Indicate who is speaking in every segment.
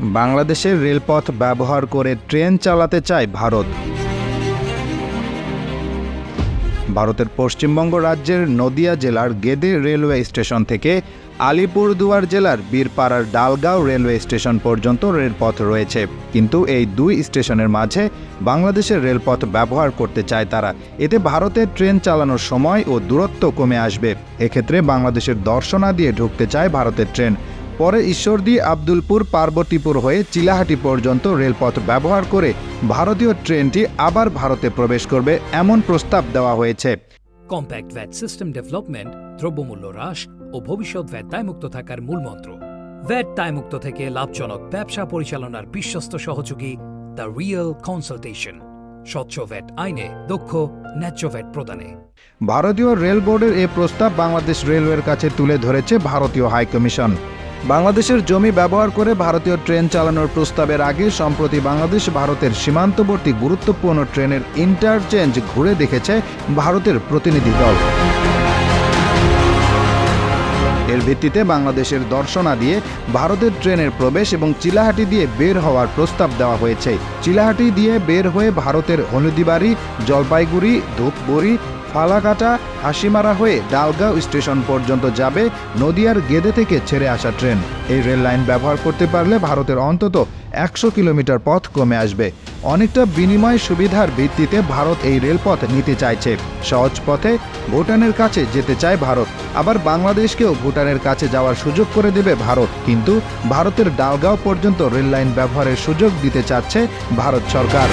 Speaker 1: বাংলাদেশের রেলপথ ব্যবহার করে ট্রেন চালাতে চায় ভারত। ভারতের পশ্চিমবঙ্গ রাজ্যের নদিয়া জেলার গেদে রেলওয়ে স্টেশন থেকে আলিপুরদুয়ার জেলার বীরপাড়ার ডালগাঁও রেলওয়ে স্টেশন পর্যন্ত রেলপথ রয়েছে। কিন্তু এই দুই স্টেশনের মাঝে বাংলাদেশের রেলপথ ব্যবহার করতে চায় তারা। এতে ভারতের ট্রেন চালানোর সময় ও দূরত্ব কমে আসবে। এক্ষেত্রে বাংলাদেশের দর্শনা দিয়ে ঢুকতে চায় ভারতের ট্রেন। পরে ঈশ্বরদী আব্দুলপুর পার্বতীপুর হয়ে চিলাহাটি পর্যন্ত রেলপথ ব্যবহার করে ভারতীয় ট্রেনটি আবার ভারতে প্রবেশ করবে এমন প্রস্তাব দেওয়া হয়েছে।
Speaker 2: কম্প্যাক্ট ভ্যাট সিস্টেম ডেভেলপমেন্ট দ্রব্যমূল্য হ্রাস ও ভবিষ্যৎ ভ্যাট দায়মুক্ত থাকার মূলমন্ত্র ভ্যাট দায়মুক্ত থেকে লাভজনক ব্যবসা পরিচালনার বিশ্বস্ত সহযোগী দ্য রিয়েল কনসালটেশন স্বচ্ছ ভ্যাট আইনে দক্ষ ন্যায্য ভ্যাট প্রদানে।
Speaker 1: ভারতীয় রেল বোর্ডের এ প্রস্তাব বাংলাদেশ রেলওয়ের কাছে তুলে ধরেছে ভারতীয় হাইকমিশন বাংলাদেশের জমি ব্যবহার করে ভারতীয় ট্রেন চালানোর প্রস্তাবের আগে সম্প্রতি বাংলাদেশ ভারতের সীমান্তবর্তী গুরুত্বপূর্ণ ট্রেনের ইন্টারচেঞ্জ ঘুরে দেখেছে ভারতের প্রতিনিধি দল। এর ভিত্তিতে বাংলাদেশের দর্শনা দিয়ে ভারতের ট্রেনের প্রবেশ এবং চিলাহাটি দিয়ে বের হওয়ার প্রস্তাব দেওয়া হয়েছে। চিলাহাটি দিয়ে বের হয়ে ভারতের হলুদিবাড়ি, জলপাইগুড়ি, ধূপগুড়ি ফালাকাটা হাসিমারা হয়ে ডালগাঁও স্টেশন পর্যন্ত যাবে নদিয়ার গেদে থেকে ছেড়ে আসা ট্রেন। এই রেল লাইন ব্যবহার করতে পারলে ভারতের অন্তত একশো কিলোমিটার পথ কমে আসবে। অনেকটা বিনিময় সুবিধার ভিত্তিতে ভারত এই রেলপথ নিতে চাইছে। সহজ পথে ভুটানের কাছে যেতে চায় ভারত। আবার বাংলাদেশকেও ভুটানের কাছে যাওয়ার সুযোগ করে দেবে ভারত। কিন্তু ভারতের ডালগাঁও পর্যন্ত রেল লাইন ব্যবহারের সুযোগ দিতে চাচ্ছে ভারত সরকার।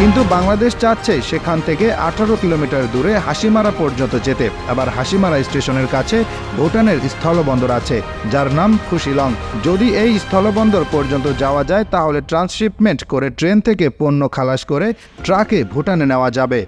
Speaker 1: কিন্তু বাংলাদেশ চাচ্ছে সেখান থেকে আঠারো কিলোমিটার দূরে হাসিমারা পর্যন্ত যেতে। আবার হাসিমারা স্টেশনের কাছে ভুটানের স্থলবন্দর আছে, যার নাম খুশিলং। যদি এই স্থলবন্দর পর্যন্ত যাওয়া যায়, তাহলে ট্রান্সশিপমেন্ট করে ট্রেন থেকে পণ্য খালাস করে ট্রাকে ভুটানে নেওয়া যাবে।